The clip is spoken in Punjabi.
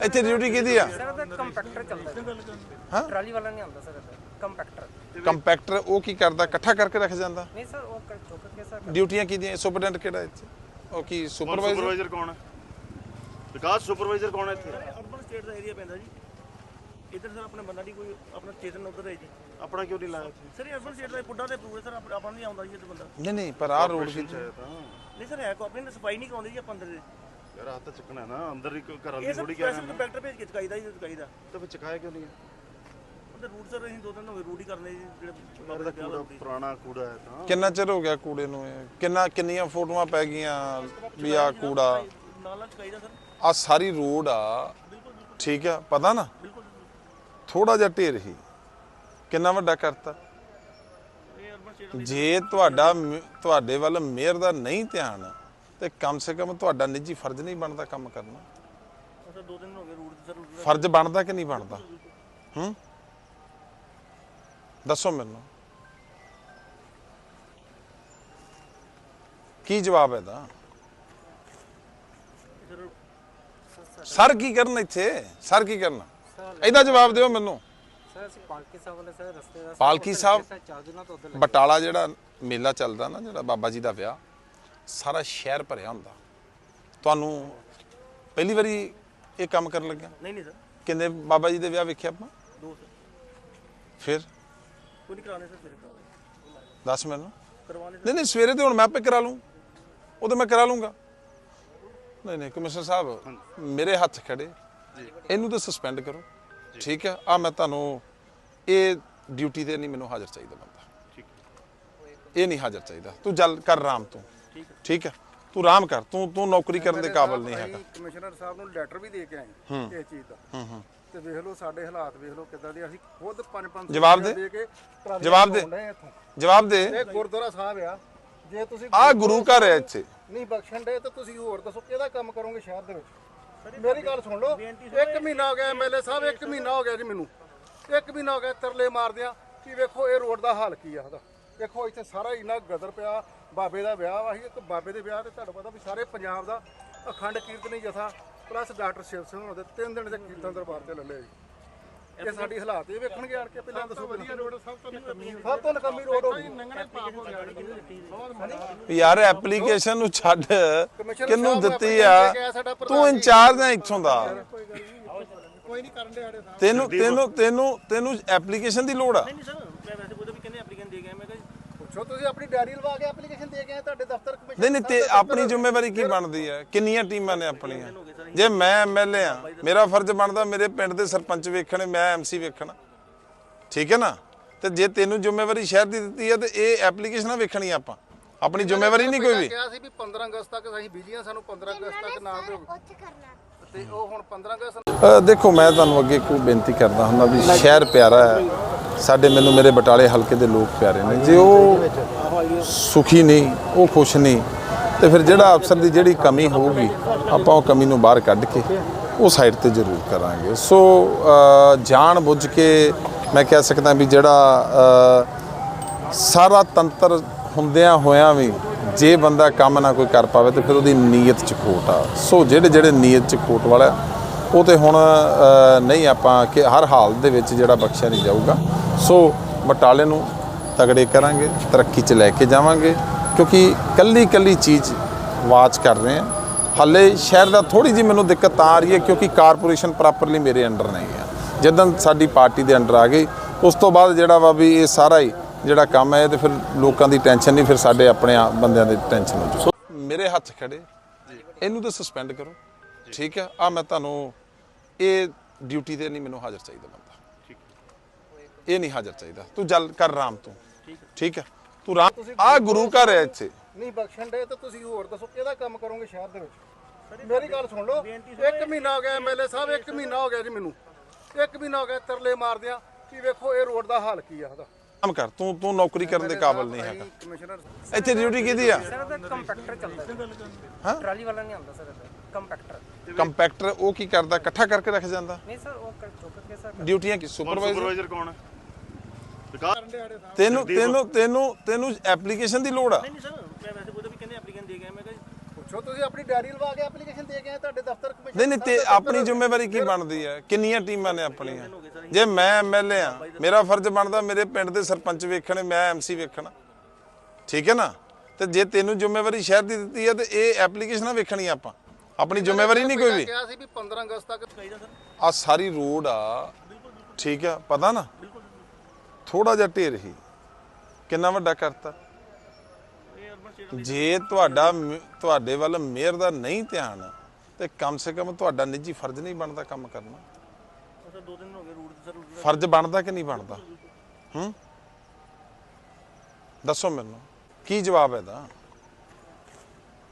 ਇੱਥੇ ਡਿਊਟੀ ਕਿਹਦੀ ਆ? ਸਰ ਉਹਦਾ ਕੰਪੈਕਟਰ ਚੱਲਦਾ ਹਾਂ? ਟਰਾਲੀ ਵਾਲਾ ਨਹੀਂ ਆਉਂਦਾ ਸਰ ਇਹਦਾ। ਕੰਪੈਕਟਰ ਕੰਪੈਕਟਰ ਉਹ ਕੀ ਕਰਦਾ? ਇਕੱਠਾ ਕਰਕੇ ਰੱਖ ਜਾਂਦਾ? ਨਹੀਂ ਸਰ ਉਹ ਕਰ ਚੁੱਕ ਕੇ ਸਰ ਡਿਊਟੀਆਂ ਕਿਹਦੀਆਂ? ਸੁਪਰਡੈਂਟ ਕਿਹੜਾ ਇੱਥੇ? ਉਹ ਕੀ ਸੁਪਰਵਾਈਜ਼ਰ ਸੁਪਰਵਾਈਜ਼ਰ ਕੌਣ ਹੈ ਵਿਕਾਸ ਸੁਪਰਵਾਈਜ਼ਰ ਕੌਣ ਹੈ ਇੱਥੇ? ਅਰਬਨ ਸਟੇਟ ਦਾ ਏਰੀਆ ਪੈਂਦਾ ਜੀ। ਇੱਧਰ ਸਰ ਆਪਣੇ ਬੰਦਾ ਦੀ ਕੋਈ ਆਪਣਾ ਸਟੇਸ਼ਨ ਉੱਧਰ ਹੈ ਜੀ। ਆਪਣਾ ਕਿਉਂ ਨਹੀਂ ਲਾਇਆ ਇੱਥੇ? ਸਰ ਇਹ ਅਰਬਨ ਸਟੇਟ ਦਾ ਪੁੱਡਾ ਤੇ ਪ੍ਰੂਵ ਹੈ ਸਰ ਆਪ- ਆਪਾਂ ਨੂੰ ਨਹੀਂ ਆਉਂਦਾ ਜੀ ਇੱਧਰ ਬੰਦਾ। ਨਹੀਂ ਨਹੀਂ ਪਰ ਆਹ ਰੋਡ ਵੀ ਨਹੀਂ ਸਰ ਹੈ ਕੋ ਆਪਣੀ ਸਫ਼ਾਈ ਨਹੀਂ ਕਰਾਉਂਦੇ ਜੀ ਆਪਾਂ ਅੰਦਰ। ਦੇ ਯਾਰ ਹੱਥ ਚੱਕਣਾ ਹੈ ਨਾ ਅੰਦਰ ਹੀ ਘਰ ਵਾਲੀ ਇਹ ਸਰ ਥੋੜੀ ਕਹਿ ਸਪੈਸ਼ਲ ਕੰਪੈਕਟਰ ਭੇਜ ਕੇ ਚਕਾਈਦਾ ਜੀ ਚਕਾਈਦਾ। ਤਾਂ ਫਿਰ ਚਕਾਇਆ ਕਿਉਂ ਨਹੀਂ ਹੈ ਉਹਦੇ ਰੂਟ ਸਰ ਅਸੀਂ ਦੋ ਦਿਨ ਹੋ ਗਏ ਰੂਟ ਹੀ ਕਰਨੇ ਜੀ ਜਿਹੜੇ ਯਾਰ ਇਹਦਾ ਕੂੜਾ ਪੁਰਾਣਾ ਕੂੜਾ ਹੈ ਤਾਂ। ਕਿੰਨਾ ਚਿਰ ਹੋ ਗਿਆ ਕੂੜੇ ਨੂੰ ਇਹ? ਕਿੰਨਾ ਕਿੰਨੀਆਂ ਫੋਟੋਆਂ ਪੈ ਗਈਆਂ ਵੀ ਆ ਕੂੜਾ? ਨਾਲ ਨਾਲ ਚਕਾਈਦਾ ਸਰ। ਆ ਸਾਰੀ ਰੋਡ ਆ। ਠੀਕ ਆ ਪਤਾ ਨਾ? ਥੋੜਾ ਜਿਹਾ ਢੇਰ ਹੀ। ਕਿੰਨਾ ਵੱਡਾ ਕਰਤਾ? ਇਹ ਅਰਬਨ ਸਟੇਟ ਜੇ ਤੁਹਾਡਾ ਮ- ਤੁਹਾਡੇ ਵੱਲ ਮੇਅਰ ਦਾ ਨਹੀਂ ਧਿਆਨ ਤੇ ਕਮ ਸੇ ਕਮ ਤੁਹਾਡਾ ਨਿੱਜੀ ਫਰਜ਼ ਨਹੀਂ ਬਣਦਾ ਕੰਮ ਕਰਨਾ। ਸਰ ਦੋ ਦਿਨ ਹੋ ਗਏ ਰੂਟ ਸਰ ਫਰਜ਼ ਬਣਦਾ ਕਿ ਨਹੀਂ ਬਣਦਾ? ਹੂੰ? ਦੱਸੋ ਮੈਨੂੰ। ਕੀ ਜਵਾਬ ਹੈ ਦਾ ਸਰ ਕੀ ਕਰਨ ਇੱਥੇ? ਸਰ ਕੀ ਕਰਨਾ? ਇਹਦਾ ਜਵਾਬ ਦਿਓ ਮੈਨੂੰ। ਸਰ ਅਸੀਂ ਪਾਲਕੀ ਸਾਹਿਬ ਵਾਲੇ ਸਰ ਰਸਤੇ ਦਾ ਪਾਲਕੀ ਸਾਹਿਬ ਚਾਰ ਦਿਨਾਂ ਤੋਂ ਉੱਧਰ ਬਟਾਲਾ ਜਿਹੜਾ ਮੇਲਾ ਚੱਲਦਾ ਨਾ ਜਿਹੜਾ ਬਾਬਾ ਜੀ ਦਾ ਵਿਆਹ। ਸਾਰਾ ਸ਼ਹਿਰ ਭਰਿਆ ਹੁੰਦਾ। ਤੁਹਾਨੂੰ ਪਹਿਲੀ ਵਾਰੀ ਇਹ ਕੰਮ ਕਰਨ ਲੱਗਿਆ? ਨਹੀਂ ਨਹੀਂ ਸਰ। ਕਿੰਨੇ ਬਾਬਾ ਜੀ ਦੇ ਵਿਆਹ ਵੇਖਿਆ ਆਪਾਂ? ਦੋ ਸਰ। ਫਿਰ? ਕੋਈ ਨਹੀਂ ਕਰਾਣੇ ਸਰ ਤੇਰੇ ਕਰਾਣੇ ਦੱਸ ਮੈਨੂੰ। ਕਰਵਾਣੇ ਨਹੀਂ ਨਹੀਂ ਸਵੇਰੇ ਤੇ ਹੁਣ ਮੈਂ ਆਪੇ ਕਰਾ ਲੂੰ। ਉਹ ਤਾਂ ਮੈਂ ਕਰਾ ਲੂੰਗਾ। ਨਹੀਂ ਨਹੀਂ ਕਮਿਸ਼ਨਰ ਸਾਹਿਬ ਮੇਰੇ ਹੱਥ ਖੜੇ। ਇਹਨੂੰ ਤਾਂ ਸਸਪੈਂਡ ਕਰੋ। ਠੀਕ ਹੈ? ਆ ਮੈਂ ਤੁਹਾਨੂੰ ਇਹ ਡਿਊਟੀ ਤੇ ਨਹੀਂ ਮੈਨੂੰ ਹਾਜ਼ਰ ਚਾਹੀਦਾ ਬੰਦਾ। ਠੀਕ ਇਹ ਨਹੀਂ ਹਾਜ਼ਰ ਚਾਹੀਦਾ। ਤੂੰ ਜਲ ਕਰ ਰਾਮ ਤੂੰ। ਠੀਕ ਹੈ। ਤੂੰ ਰਾਮ ਕਰ ਤੂੰ ਤੂੰ ਨੌਕਰੀ ਕਰਨ ਦੇ ਕਾਬਿਲ ਨਹੀਂ ਹੈਗਾ। ਕਮਿਸ਼ਨਰ ਸਾਹਿਬ ਨੂੰ ਲੈਟਰ ਵੀ ਦੇ ਕੇ ਆਏ ਇਸ ਚੀਜ਼ ਦਾ। ਹੂੰ ਹੂੰ। ਤੇ ਵੇਖ ਲਓ ਸਾਡੇ ਹਾਲਾਤ ਵੇਖ ਲਓ ਕਿੱਦਾਂ ਦੇ ਅਸੀਂ ਖੁਦ ਪੰਜ ਪੰਜ ਜਵਾਬ ਦੇ। ਜਵਾਬ ਦੇ। ਜਵਾਬ ਦੇ। ਇਹ ਗੁਰਦੁਆਰਾ ਸਾਹਿਬ ਆ। ਜੇ ਤੁਸੀਂ ਆ ਗੁਰੂ ਘਰ ਹੈ ਇੱਥੇ। ਨਹੀਂ ਬਖਸ਼ਣ ਦੇ ਤਾਂ ਤੁਸੀਂ ਹੋਰ ਦੱਸੋ ਕਿਹਦਾ ਕੰਮ ਕਰੋਗੇ ਸ਼ਹਿਰ ਦੇ ਵਿੱਚ? ਮੇਰੀ ਗੱਲ ਸੁਣ ਲਓ। ਇੱਕ ਮਹੀਨਾ ਹੋ ਗਿਆ ਐਮਐਲਏ ਸਾਹਿਬ ਇੱਕ ਮਹੀਨਾ ਹੋ ਗਿਆ ਜੀ ਮੈਨੂੰ। ਇੱਕ ਮਹੀਨਾ ਹੋ ਗਿਆ ਤਰਲੇ ਮਾਰਦਿਆਂ ਕਿ ਵੇਖੋ ਇਹ ਰੋਡ ਦਾ ਹਾਲ ਕੀ ਆ ਉਹਦਾ। ਵੇਖੋ ਇੱਥੇ ਸਾਰਾ ਇੰਨਾ ਗਦਰ ਪਿਆ ਬਾਬੇ ਦਾ ਵਿਆਹ ਵਾ ਸੀ ਇੱਕ ਬਾਬੇ ਦੇ ਵਿਆਹ ਤੇ ਤੁਹਾਨੂੰ ਪਤਾ ਵੀ ਸਾਰੇ ਪੰਜਾਬ ਦਾ ਅਖੰਡ ਕੀਰਤਨੀ ਜਥਾ ਪਲੱਸ ਡਾਕਟਰ ਸ਼ਿਵ ਸਿੰਘ ਹੋਣਾ ਦੇ ਤਿੰਨ ਦਿਨ ਦੇ ਕੀਰਤਨ ਦਰਬਾਰ ਤੇ ਲੱਲੇ ਜੀ ਇਹ ਸਾਡੀ ਹਾਲਾਤ ਇਹ ਵੇਖਣਗੇ ਆਣ ਕੇ ਪਹਿਲਾਂ ਦੱਸੋ ਵਧੀਆ ਰੋਡ ਸਭ ਤੋਂ ਸਭ ਤੋਂ ਨਕਮੀ ਰੋਡ ਹੋ ਗਈ। ਵੀ ਯਾਰ ਐਪਲੀਕੇਸ਼ਨ ਨੂੰ ਛੱਡ। ਸਾਹਿਬ ਦਿੱਤੀ ਆ? ਤੂੰ। ਇੰਚਾਰਜ ਹੈ ਇੱਥੋਂ ਦਾ। ਕੋਈ ਨਹੀਂ। ਕਰਨ ਦੇ ਤੈਨੂੰ ਤੈਨੂੰ ਤੈਨੂੰ ਤੈਨੂੰ ਐਪਲੀਕੇਸ਼ਨ ਦੀ ਲੋੜ ਆ। ਨਹੀਂ ਸਰ ਮੈਂ ਵੈਸੇ ਕੋਈ ਵੀ ਕਹਿੰਦੇ ਐਪਲੀਕੈਂਟ ਦੇ ਗਿਆ ਮੈਂ ਪੁੱਛੋ ਤੁਸੀਂ ਆਪਣੀ ਡਾਇਰੀ ਲਵਾ ਕੇ ਐਪਲੀਕੇਸ਼ਨ ਦੇ ਕੇ ਆਏ ਤੁਹਾਡੇ ਦਫ਼ਤਰ ਕਮਿਸ਼ਨ ਨਹੀਂ ਨਹੀਂ ਤੇ ਆਪਣੀ ਜ਼ਿੰਮੇਵਾਰੀ ਕੀ ਬਣਦੀ ਹੈ? ਕਿੰਨੀਆਂ ਟੀਮਾਂ ਨੇ ਆਪਣੀਆਂ? ਜੇ ਮੈਂ ਐਮਐਲਏ ਆ ਮੇਰਾ ਫਰਜ਼ ਬਣਦਾ ਮੇਰੇ ਪਿੰਡ ਦੇ ਸਰਪੰਚ ਵੇਖਣੇ ਮੈਂ ਐਮਸੀ ਵੇਖਣਾ। ਠੀਕ ਹੈ ਨਾ? ਤੇ ਜੇ ਤੈਨੂੰ ਜ਼ਿੰਮੇਵਾਰੀ ਸ਼ਹਿਰ ਦੀ ਦਿੱਤੀ ਹੈ ਤੇ ਇਹ ਐਪਲੀਕੇਸ਼ਨਾਂ ਵੇਖਣੀਆਂ ਆਪਾਂ। ਆਪਣੀ ਜ਼ਿੰਮੇਵਾਰੀ ਨਹੀਂ ਕੋਈ ਵੀ। ਕਿਹਾ ਸੀ ਵੀ 15 ਅਗਸਤ ਤੱਕ ਅਸੀਂ ਬਿਜ਼ੀ ਆ ਸਾਨੂੰ 15 ਅਗਸਤ ਤੱਕ ਨਾ ਦਿਓ। ਤੇ ਉਹ ਹੁਣ 15 ਅਗਸਤ ਦੇਖੋ ਮੈਂ ਤੁਹਾਨੂੰ ਅੱਗੇ ਕੋਈ ਬੇਨਤੀ ਕਰਦਾ ਹੁੰਦਾ ਵੀ ਸ਼ਹਿਰ ਪਿਆਰਾ ਹੈ। ਸਾਡੇ ਮੈਨੂੰ ਮੇਰੇ ਬਟਾਲੇ ਹਲਕੇ ਦੇ ਲੋਕ ਪਿਆਰੇ ਨੇ। ਜੇ ਉਹ ਸੁਖੀ ਨਹੀਂ, ਉਹ ਖੁਸ਼ ਨਹੀਂ, ਤੇ ਫਿਰ ਜਿਹੜਾ ਅਫਸਰ ਦੀ ਜਿਹੜੀ ਕਮੀ ਹੋਊਗੀ, ਆਪਾਂ ਉਹ ਕਮੀ ਨੂੰ ਬਾਹਰ ਕੱਢ ਕੇ ਉਹ ਸਾਈਡ ਤੇ ਜ਼ਰੂਰ ਕਰਾਂਗੇ। ਸੋ ਜਾਣ ਬੁੱਝ ਕੇ ਮੈਂ ਕਹਿ ਸਕਦਾ ਵੀ ਜਿਹੜਾ ਸਾਰਾ ਤੰਤਰ ਹੁੰਦਿਆਂ ਹੋਇਆਂ ਵੀ ਜੇ ਬੰਦਾ ਕੰਮ ਨਾ ਕੋਈ ਕਰ ਪਾਵੇ, ਤੇ ਫਿਰ ਉਹਦੀ ਨੀਅਤ ਚ ਖੋਟ ਆ। ਸੋ ਜਿਹੜੇ ਜਿਹੜੇ ਨੀਅਤ ਚ ਖੋਟ ਵਾਲਾ, ਉਹ ਤੇ ਹੁਣ ਨਹੀਂ ਆਪਾਂ ਕਿ ਹਰ ਹਾਲ ਦੇ ਵਿੱਚ ਜਿਹੜਾ ਬਖਸ਼ਿਆ ਨਹੀਂ ਜਾਊਗਾ। ਸੋ ਬਟਾਲੇ ਨੂੰ ਤਗੜੇ ਕਰਾਂਗੇ ਤਰੱਕੀ ਚ ਲੈ ਕੇ ਜਾਵਾਂਗੇ ਕਿਉਂਕਿ ਕੱਲੀ ਕੱਲੀ ਚੀਜ਼ ਵਾਚ ਕਰ ਰਹੇ ਹਾਂ। ਹਾਲੇ ਸ਼ਹਿਰ ਦਾ ਥੋੜੀ ਜਿਹੀ ਮੈਨੂੰ ਦਿੱਕਤ ਆ ਰਹੀ ਹੈ ਕਿਉਂਕਿ ਕਾਰਪੋਰੇਸ਼ਨ ਪ੍ਰੋਪਰਲੀ ਮੇਰੇ ਅੰਡਰ ਨਹੀਂ ਹੈ। ਜਦੋਂ ਸਾਡੀ ਪਾਰਟੀ ਦੇ ਅੰਡਰ ਆ ਗਈ ਉਸ ਤੋਂ ਬਾਅਦ ਜਿਹੜਾ ਵਾ ਵੀ ਇਹ ਸਾਰਾ ਹੀ ਜਿਹੜਾ ਕੰਮ ਹੈ ਤੇ ਫਿਰ ਲੋਕਾਂ ਦੀ ਟੈਨਸ਼ਨ ਨਹੀਂ ਫਿਰ ਸਾਡੇ ਆਪਣੇ ਆਪ ਬੰਦਿਆਂ ਦੀ ਟੈਨਸ਼ਨ ਹੋ ਜੂ। ਮੇਰੇ ਹੱਥ ਖੜੇ ਇਹਨੂੰ ਤਾਂ ਸਸਪੈਂਡ ਕਰੋ ਠੀਕ ਹੈ? ਆ ਮੈਂ ਤੁਹਾਨੂੰ ਇਹ ਡਿਊਟੀ ਤੇ ਨਹੀਂ ਮੈਨੂੰ ਹਾਜ਼ਰ ਚਾਹੀਦਾ ਬੰਦਾ। ਇਹ ਨਹੀਂ ਹਾਜ਼ਰ ਚਾਹੀਦਾ। ਤੂੰ ਜਲ ਕਰ ਰਾਮ ਤੂੰ। ਠੀਕ ਹੈ। ਤੂੰ ਰਾਮ ਆ ਗੁਰੂ ਘਰ ਹੈ ਇੱਥੇ। ਨਹੀਂ ਬਖਸ਼ਣ ਦੇ ਤਾਂ ਤੁਸੀਂ ਹੋਰ ਦੱਸੋ ਕਿਹਦਾ ਕੰਮ ਕਰੋਗੇ ਸ਼ਹਿਰ ਦੇ ਵਿੱਚ? ਮੇਰੀ ਗੱਲ ਸੁਣ ਲਓ। ਇੱਕ ਮਹੀਨਾ ਹੋ ਗਿਆ ਐਮਐਲਏ ਸਾਹਿਬ ਇੱਕ ਮਹੀਨਾ ਹੋ ਗਿਆ ਜੀ ਮੈਨੂੰ। ਇੱਕ ਮਹੀਨਾ ਹੋ ਗਿਆ ਤਰਲੇ ਮਾਰਦਿਆਂ ਕਿ ਵੇਖੋ ਇਹ ਰੋਡ ਦਾ ਹਾਲ ਕੀ ਆ ਉਹਦਾ ਕੰਮ ਕਰ ਤੂੰ ਤੂੰ ਨੌਕਰੀ ਕਰਨ ਦੇ ਕਾਬਿਲ ਨਹੀਂ ਹੈਗਾ। ਇੱਥੇ ਡਿਊਟੀ ਕਿਹਦੀ ਆ? ਸਰ ਕੰਪੈਕਟਰ ਚੱਲਦਾ ਹਾਂ? ਟਰਾਲੀ ਵਾਲਾ ਨਹੀਂ ਆਉਂਦਾ ਸਰ ਇਹਦਾ ਕੰਪੈਕਟਰ ਕੰਪੈਕਟਰ ਉਹ ਕੀ ਕਰਦਾ? ਇਕੱਠਾ ਕਰਕੇ ਰੱਖ ਜਾਂਦਾ? ਨਹੀਂ ਸਰ ਉਹ ਕਰ ਚੁੱਕ ਕੇ ਸਰ ਡਿਊਟੀਆਂ ਕੀ ਸੁਪਰਵਾਈਜ਼ਰ ਸੁਪਰਵਾਈਜ਼ਰ ਕੌਣ ਹੈ? ਤੈਨੂੰ ਤੈਨੂੰ ਤੈਨੂੰ ਤੈਨੂੰ ਐਪਲੀਕੇਸ਼ਨ ਦੀ ਲੋੜ ਆ। ਨਹੀਂ ਸਰ ਮੈਂ ਵੈਸੇ ਕੋਈ ਵੀ ਕਹਿੰਦੇ ਐਪਲੀਕੈਂਟ ਦੇ ਗਿਆ ਮੈਂ ਪੁੱਛੋ ਤੁਸੀਂ ਆਪਣੀ ਡਾਇਰੀ ਲਵਾ ਕੇ ਐਪਲੀਕੇਸ਼ਨ ਦੇ ਕੇ ਆਏ ਤੁਹਾਡੇ ਦਫ਼ਤਰ ਕਮਿਸ਼ਨ ਨਹੀਂ ਨਹੀਂ ਤੇ ਆਪਣੀ ਜ਼ਿੰਮੇਵਾਰੀ ਕੀ ਬਣਦੀ ਹੈ ਕਿੰਨੀਆਂ ਟੀਮਾਂ ਨੇ ਆਪਣੀਆਂ? ਜੇ ਮੈਂ ਐਮਐਲਏ ਆ ਮੇਰਾ ਫਰਜ਼ ਬਣਦਾ ਮੇਰੇ ਪਿੰਡ ਦੇ ਸਰਪੰਚ ਵੇਖਣੇ ਮੈਂ ਐਮਸੀ ਵੇਖਣਾ। ਠੀਕ ਹੈ ਨਾ? ਤੇ ਜੇ ਤੈਨੂੰ ਜ਼ਿੰਮੇਵਾਰੀ ਸ਼ਹਿਰ ਦੀ ਦਿੱਤੀ ਹੈ ਤੇ ਇਹ ਐਪਲੀਕੇਸ਼ਨਾਂ ਵੇਖਣੀਆਂ ਆਪਾਂ। ਆਪਣੀ ਜ਼ਿੰਮੇਵਾਰੀ ਨਹੀਂ ਕੋਈ ਵੀ। ਕਿਹਾ ਸੀ ਵੀ 15 ਅਗਸਤ ਤੱਕ ਆ ਸਾਰੀ। ਰੋਡ ਆ। ਠੀਕ ਆ ਪਤਾ ਨਾ? ਥੋੜਾ ਜਿਹਾ ਢੇਰ ਹੀ। ਕਿੰਨਾ ਵੱਡਾ ਕਰਤਾ? ਜੇ ਤੁਹਾਡਾ ਤੁਹਾਡੇ ਵੱਲ ਮੇਅਰ ਦਾ ਨਹੀਂ ਧਿਆਨ ਤੇ ਕਮ ਸੇ ਕਮ ਤੁਹਾਡਾ ਨਿੱਜੀ ਫਰਜ਼ ਨਹੀਂ ਬਣਦਾ ਕੰਮ ਕਰਨਾ। ਸਰ ਦੋ ਦਿਨ ਹੋ ਗਏ ਰੂਟ ਸਰ ਫਰਜ਼ ਬਣਦਾ ਕਿ ਨਹੀਂ ਬਣਦਾ? ਹੂੰ? ਦੱਸੋ ਮੈਨੂੰ ਕੀ ਜਵਾਬ ਹੈ ਦਾ